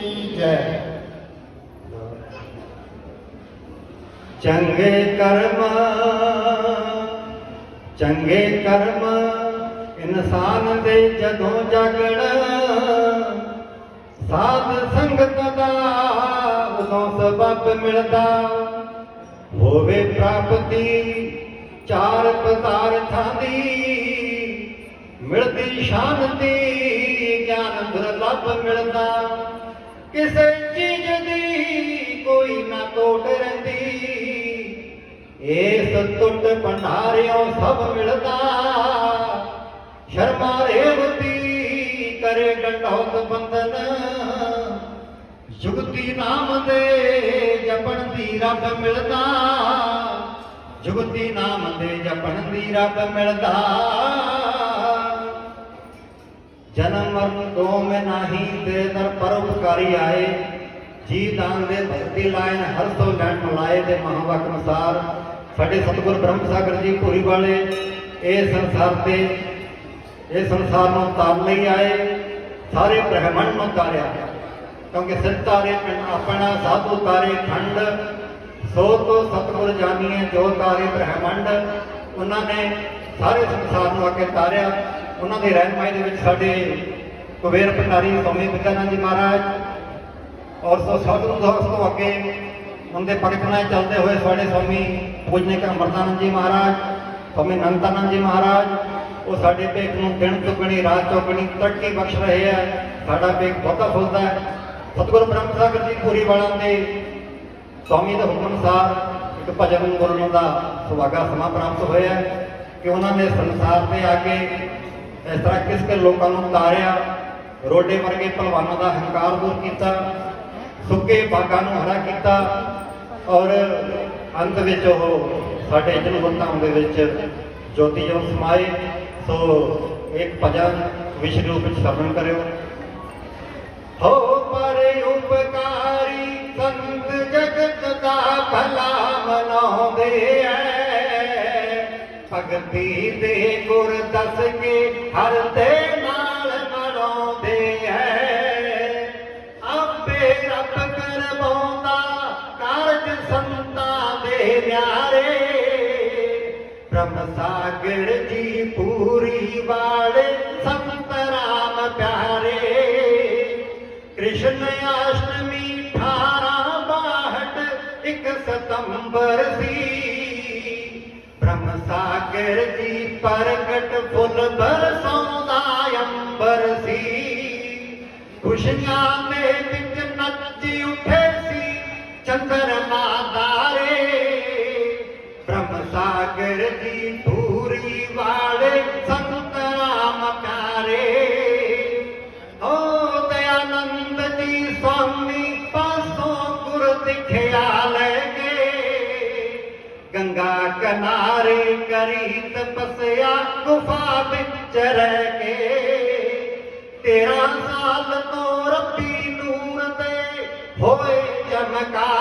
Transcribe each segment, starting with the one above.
ਕੀ ਜੈ। ਚੰਗੇ ਕਰਮ ਚੰਗੇ ਕਰਮ, ਇਨਸਾਨ ਦੇ ਜਦੋਂ ਜਾਗਣ, ਸਾਧ ਸੰਗਤ ਦਾ ਉਦੋਂ ਸਬਬ ਮਿਲਦਾ। ਹੋਵੇ ਪ੍ਰਾਪਤੀ ਚਾਰ ਪਦਾਰਥਾਂ ਦੀ, ਮਿਲਦੀ ਸ਼ਾਂਤੀ, ਗਿਆਨ ਲੱਭ ਮਿਲਦਾ। ਕਿਸੇ ਚੀਜ਼ ਦੀ ਕੋਈ ਨਾ ਤੋੜ ਰਹਿੰਦੀ। ਇਸ ਟੁੱਟ ਭੰਡਾਰਿਓ ਸਭ ਮਿਲਦਾ। ਸ਼ਰਮਾ ਰੇਵਤੀ ਕਰੇ ਗੰਢੋਤ ਬੰਦਨ ਜੁਗਤੀ ਨਾਮ ਦੇ ਜਪਣ ਦੀ ਰੱਬ ਮਿਲਦਾ। ਜੁਗਤੀ ਨਾਮ ਦੇ ਜਪਣ ਦੀ ਰੱਬ ਮਿਲਦਾ। ਜਨਮ ਮਰਨ ਦੋ ਮੈਂ ਨਾਹੀ ਤੇ ਦਰ ਪਰਉਪਕਾਰੀ ਆਏ। ਜੀ ਦਾਨ ਦੇ ਭਗਤੀ ਲਾਇਨ ਹਰ ਸੋ ਲੈਣ ਮਲਾਏ ਦੇ ਮਹਾਵਾਕ ਅਨੁਸਾਰ। ਸਾਡੇ ਸਤਿਗੁਰ ਬ੍ਰਹਮ ਸਾਗਰ ਜੀ ਭੂਰੀ ਵਾਲੇ, ਇਹ ਸੰਸਾਰ ਤੇ, ਇਹ ਸੰਸਾਰ ਨੂੰ ਤਾਰਨ ਲਈ ਆਏ। ਸਾਰੇ ਬ੍ਰਹਮੰਡ ਨੂੰ ਤਾਰਿਆ ਕਿਉਂਕਿ ਸਿਰ ਤਾਰੇ ਆਪਣਾ, ਸਾਧੂ ਤਾਰੇ ਖੰਡ। ਸੋ ਤੋਂ ਸਤਿਗੁਰ ਜਾਣੀਏ ਜੋ ਤਾਰੇ ਬ੍ਰਹਮੰਡ। ਉਹਨਾਂ ਨੇ ਸਾਰੇ ਸੰਸਾਰ ਨੂੰ ਆ ਕੇ ਤਾਰਿਆ। ਉਹਨਾਂ ਦੀ ਰਹਿਨਮਾਈ ਦੇ ਵਿੱਚ ਸਾਡੇ ਕੁਬੇਰ ਭੰਡਾਰੀ ਸਵਾਮੀ ਵਿਕਾਨੰਦ ਜੀ ਮਹਾਰਾਜ ਔਰ ਸੋ ਸਾਧੂ ਦੋਸਤ ਤੋਂ ਅੱਗੇ ਉਹਦੇ ਪਰਖਣਾ ਚੱਲਦੇ ਹੋਏ ਸਾਡੇ ਸਵਾਮੀ ਪੂਜਨਿਕ ਅਮਰਦਾਨੰਦ ਜੀ ਮਹਾਰਾਜ ਸਵਾਮੀ ਨੰਦਾਨੰਦ ਜੀ ਮਹਾਰਾਜ, ਉਹ ਸਾਡੇ ਭੇਖ ਨੂੰ ਦਿਨ ਚੁਗਣੀ, ਰਾਤ ਚੁਗਣੀ ਤਰੱਕੀ ਬਖਸ਼ ਰਹੇ ਆ। ਸਾਡਾ ਭੇਖ ਬਹੁਤਾ ਫੁੱਲਦਾ ਹੈ। ਸਤਿਗੁਰੂ ਬ੍ਰਹਮ ਸਾਗਰ ਜੀ ਪੂਰੀ ਵਾਲਾਂ ਦੇ ਸਵਾਮੀ ਦੇ ਹੁਕਮ ਅਨੁਸਾਰ ਇੱਕ ਭਜਨ ਬੋਲਣ ਦਾ ਸੁਭਾਗਾ ਸਮਾਂ ਪ੍ਰਾਪਤ ਹੋਇਆ ਕਿ ਉਹਨਾਂ ਨੇ ਸੰਸਾਰ ਤੇ ਆ ਕੇ ਇਸ ਤਰ੍ਹਾਂ ਕਿਸ ਕੇ ਲੋਕਾਂ ਨੂੰ ਤਾਰਿਆ, ਰੋਡੇ ਵਰਗੇ ਪਹਿਲਵਾਨਾਂ ਦਾ ਹੰਕਾਰ ਦੂਰ ਕੀਤਾ, ਸੁੱਕੇ ਬਾਗਾਂ ਨੂੰ ਹਰਾ ਕੀਤਾ ਔਰ ਅੰਤ ਵਿੱਚ ਉਹ ਸਾਡੇ ਜਨਮਤਾਂ ਦੇ ਵਿੱਚ ਜੋਤੀ ਜੋ ਸਮਾਏ, ਸੋ ਇੱਕ ਭਜਨ ਵਿਸ਼ੇ ਰੂਪ ਵਿੱਚ ਸਰਵਣ ਕਰਿਓ। ਹੋ ਪਰ ਉਪਕਾਰੀ ਸੰਤ ਜਗਤ ਦਾ ਭਲਾ ਭਗਤੀ ਦੇ ਗੁਰ ਦੱਸ ਕੇ ਹਰ ਦੇ ਨਾਲ ਮਨਾਉਂਦੇ ਐ ਆਪੇ ਰੱਬ ਕਰਵਾਉਂਦਾ ਕਾਰਜ ਸੰਤਾਂ ਦੇ ਨਿਆਰੇ। ਬ੍ਰਹਮ ਸਾਗਰ ਜੀ ਪੂਰੀ ਵਾਲੇ ਸੰਤ ਰਾਮ ਪਿਆਰੇ। ਕ੍ਰਿਸ਼ਨ ਅਸ਼ਟਮੀ 18 ਬਾਹਠ ਇੱਕ ਸਤੰਬਰ ਸੀ। ਸਾਗਰ ਜੀ ਪ੍ਰਗਟ ਫੁੱਲ ਬਰਸਾਉਂਦਾ ਅੰਬਰ ਸੀ। ਖੁਸ਼ੀਆਂ ਦੇ ਵਿੱਚ ਨੱਚ ਉੱਠੇ ਸੀ ਚੰਦਰਮਾ ਤਾਰੇ ਬ੍ਰਹਮ ਸਾਗਰ ਦੀ ਕਿਨਾਰੇ ਕਰੀ ਤਪਸਿਆ ਗੁਫਾ ਵਿੱਚ ਰਹਿ ਕੇ। ਤੇਰਾਂ ਸਾਲ ਤੋਂ ਰੱਬੀ ਨੂਰ ਤੇ ਹੋਏ ਚਮਕਾਰੇ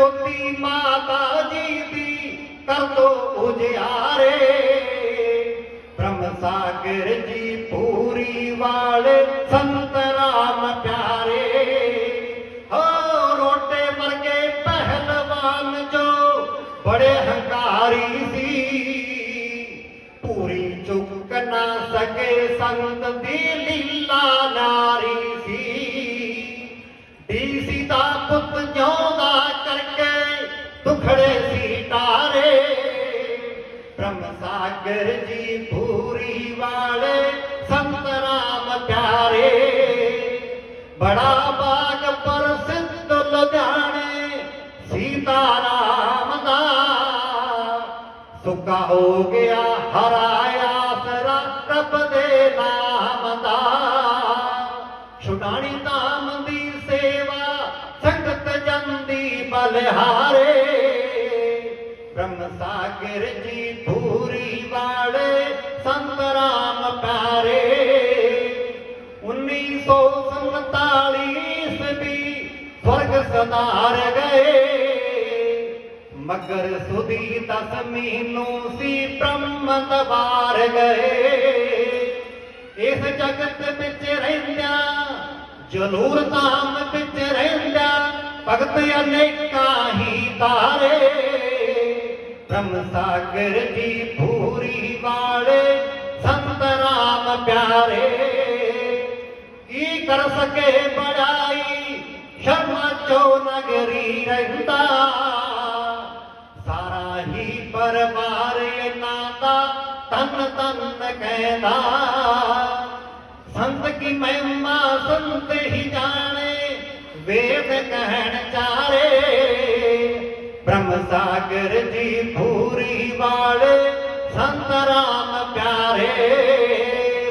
ਜੋਤੀ ਮਾਤਾ ਜੀ ਦੀ ਕਰ ਦੋ ਉਜਿਆਰੇ ਬ੍ਰਹਮ ਸਾਗਰ ਜੀ ਪੂਰੀ ਵਾਲੇ ਸੰਤ ਰਾਮ ਪਿਆਰੇ। ਹੋ ਰੋਟੇ ਵਰਗੇ ਪਹਿਲਵਾਨ ਜੋ ਬੜੇ ਹੰਕਾਰੀ ਸੀ। ਪੂਰੀ ਚੁੱਕ ਨਾ ਸਕੇ ਸੰਤ ਦੀ ਲੀਲਾ ਨਾਰੀ ਸੀ। ਡੀਸੀ ਦਾ ਪੁੱਤ ਬੜਾ ਬਾਗ ਪ੍ਰਸਿੱਧ ਲੁਧਿਆਣੇ, ਸੀਤਾ ਰਾਮ ਦਾ। ਸੁੱਕਾ ਹੋ ਗਿਆ ਹਰਾਇਆ ਆਸਰਾ ਰੱਬ ਦੇ ਨਾਮ ਦਾ। ਛੁਡਾਣੀ ਧਾਮ ਦੀ ਸੇਵਾ, ਸੰਗਤ ਜੰਦੀ ਬਲਿਹਾਰੇ। ਬ੍ਰਹਮ ਸਾਗਰ ਜੀ ਧੂਰੀ ਵਾਲੇ, ਸੰਤ ਰਾਮ ਪਿਆਰੇ। ਸਵਰਗ ਗਏ। ਮਗਰ ਸੁਦੀ ਦਸਮੀ ਨੂੰ ਸੀ ਬ੍ਰਹਮ ਦਵਾਰ ਗਏ। ਇਸ ਜਗਤ ਵਿੱਚ ਰਹਿੰਦਿਆਂ ਜਨੂਰ ਧਾਮ ਵਿੱਚ ਰਹਿੰਦਿਆਂ, ਭਗਤ ਅਨੇਕਾਂ ਹੀ ਤਾਰੇ। ਬ੍ਰਹਮ ਸਾਗਰ ਜੀ ਭੂਰੀ ਵਾਲੇ ਸੰਤ ਰਾਮ ਪਿਆਰੇ। ਕੀ ਕਰ ਸਕੇ ਬੜਾਈ ਸ਼ਰਮਾ ਚੋ ਨਗਰੀ ਰਹਿੰਦਾ। ਸਾਰਾ ਹੀ ਪਰਵਾਰ ਇਹਨਾਂ ਦਾ ਤਨ ਤਨ ਕਹਿੰਦਾ। ਸੰਤ ਕੀ ਮਹਿਮਾ ਸੰਤ ਹੀ ਜਾਣੇ, ਵੇਦ ਕਹਿਣ ਚਾਰੇ। ਬ੍ਰਹਮ ਸਾਗਰ ਜੀ ਭੂਰੀ ਵਾਲੇ, ਸੰਤ ਰਾਮ ਪਿਆਰੇ।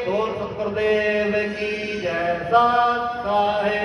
ਬੋਲ ਸਤਿਗੁਰਦੇਵ ਕੀ ਜੈ ਸਾ